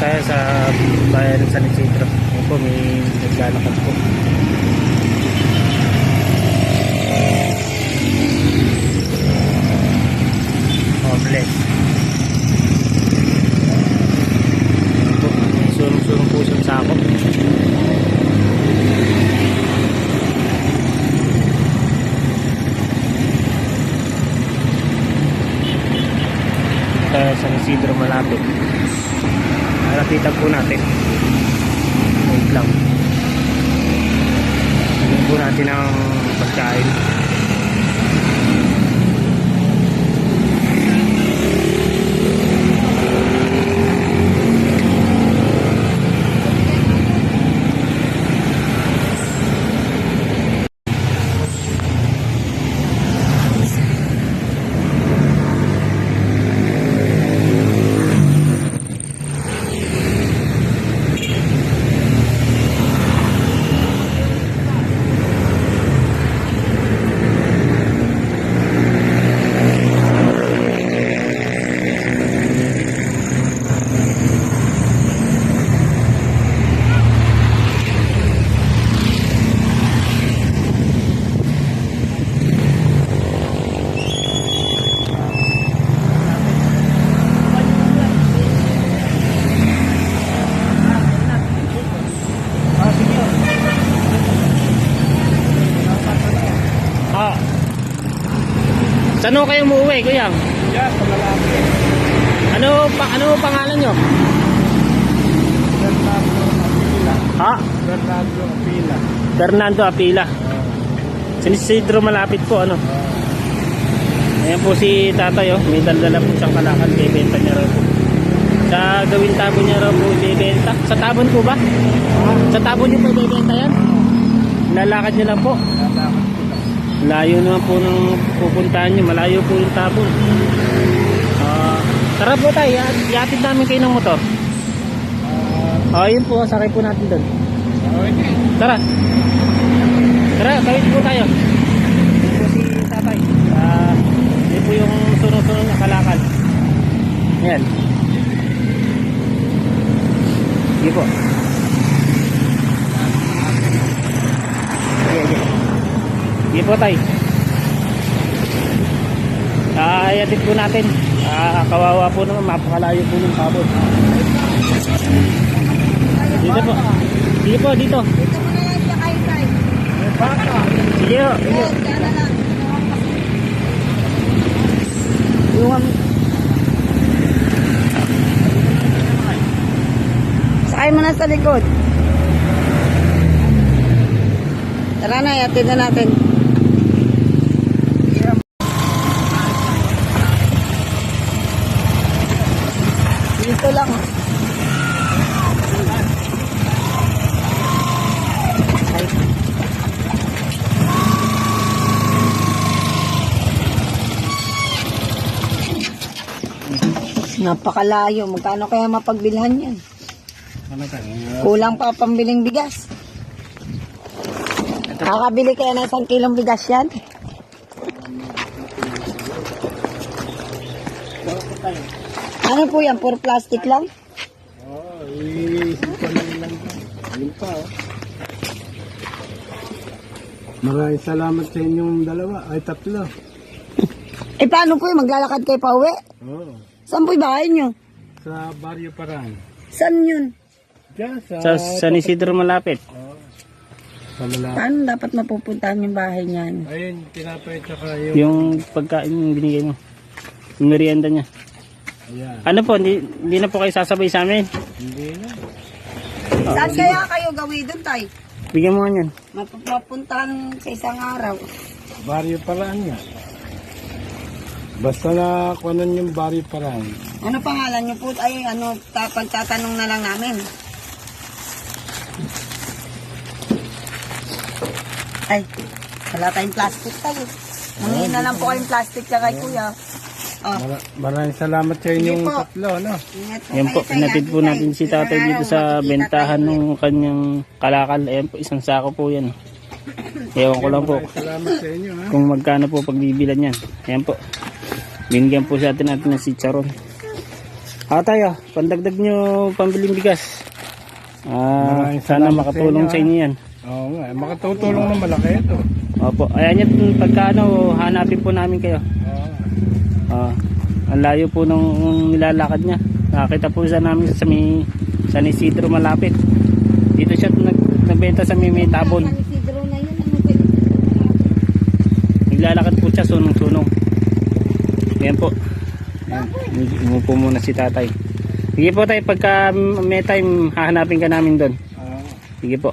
tayo sa bayan ng San Isidro. Ayun po, may naglalakad po. Homeless. Ayun po, may Sunong-sunong po siyang sako. Tayo sa San Isidro malapit. Nalapitan po natin. Wait lang. Tingnan po natin ang pagkain. Saan ho kayo umuwi, kuya? Yan, sa lalaki. Ano pa ano pangalan nyo? Bernardo Apila. Ha? Bernardo Apila. Fernando Apila. San Isidro malapit po ano. Ayan po si tatay oh. May daldala po siyang kalakal. Bebenta niya raw po. Sa gawin tabon niya raw po bebenta. Sa tabon po ba? Sa tabon niyo po bebenta yan? Lalakad niyo lang po. Layo naman po ng pupuntahan nyo. Malayo po yung tabon. Ah, tara po tayo. Yatid namin kayo ng motor. Ah, yun po. Sakay po natin doon. Tara. Tara, tawid po tayo. Yun po si tatay. Ah, yun po yung sunod-sunod na kalakal. Yan. Sige po. Sige, sige. Sige po tay. Ah, yatid po natin. Ah, kawawa po naman. Mapakalayo po ng sabon. Dito po. Sige po, dito. Dito na yan siya kay Kai. Baka. Sige po. Sige. Lang. Yung Sakay mo na sa likod. Tara na, yatid na natin. Dito lang. Ay. Napakalayo. Magkano kaya mapagbilhan yan? Kulang pa pambiling bigas. Kakabili kaya ng isang kilong bigas yan? Ano po yan? Puro plastic lang? Oo, lang. Ayun pa, oh. Maraming salamat sa inyong dalawa. Ay, tatlo. Eh paano po yun? Maglalakad kayo pa uwi? Oo. Saan po yung bahay nyo? Sa Barrio Parang. Saan yun? Diyan, sa... Sa San Isidro malapit. Oo. Sa malapit. Paano dapat mapupuntahan yung bahay niyan? Ayun, tinapay tsaka yung... Yung pagkain yung binigay mo. Yung merienda niya. Ayan. Ano po, hindi, hindi na po kayo sasabay sa amin. Hindi na. Saan kaya kayo gawin doon, tay? Bigyan mo nga yan. Map- Mapuntahan sa isang araw. Barrio Parang nga. Basta na kunan yung Barrio Parang. Ano pangalan nyo po? Ay, ano, ta- pagtatanong na lang namin. Ay, wala tayong plastic tayo. Mangin na lang po kayong plastic ka kay kuya. Oh, Mara- maraming salamat sa inyong po. tatlo, no? Yan po, pinatid po natin si tatay dito sa bentahan ng kanyang kalakal. Ayan po, isang sako po yan. Ewan ko lang po salamat sa inyo, ha? kung magkano po pagbibilan yan. Ayan po. Binigyan po sa atin natin ng si Charon. Ah, tayo, pandagdag nyo pambiling bigas. Ah, Maraming sana makatulong sa sa inyo, yan. Oo nga, eh, makatutulong na malaki ito. Opo, ayan yan, pagka ano, hanapin po namin kayo. Oo. Ah, ang layo po nung nilalakad niya. Nakita po siya namin sa may San Isidro malapit. Dito siya nag, nagbenta sa may, may tabon. San Isidro na yun. Ano? Naglalakad po siya sunong-sunong. Yan po. Umupo muna si tatay. Sige po tayo, pagka may time, hahanapin ka namin doon. Oo. Sige po.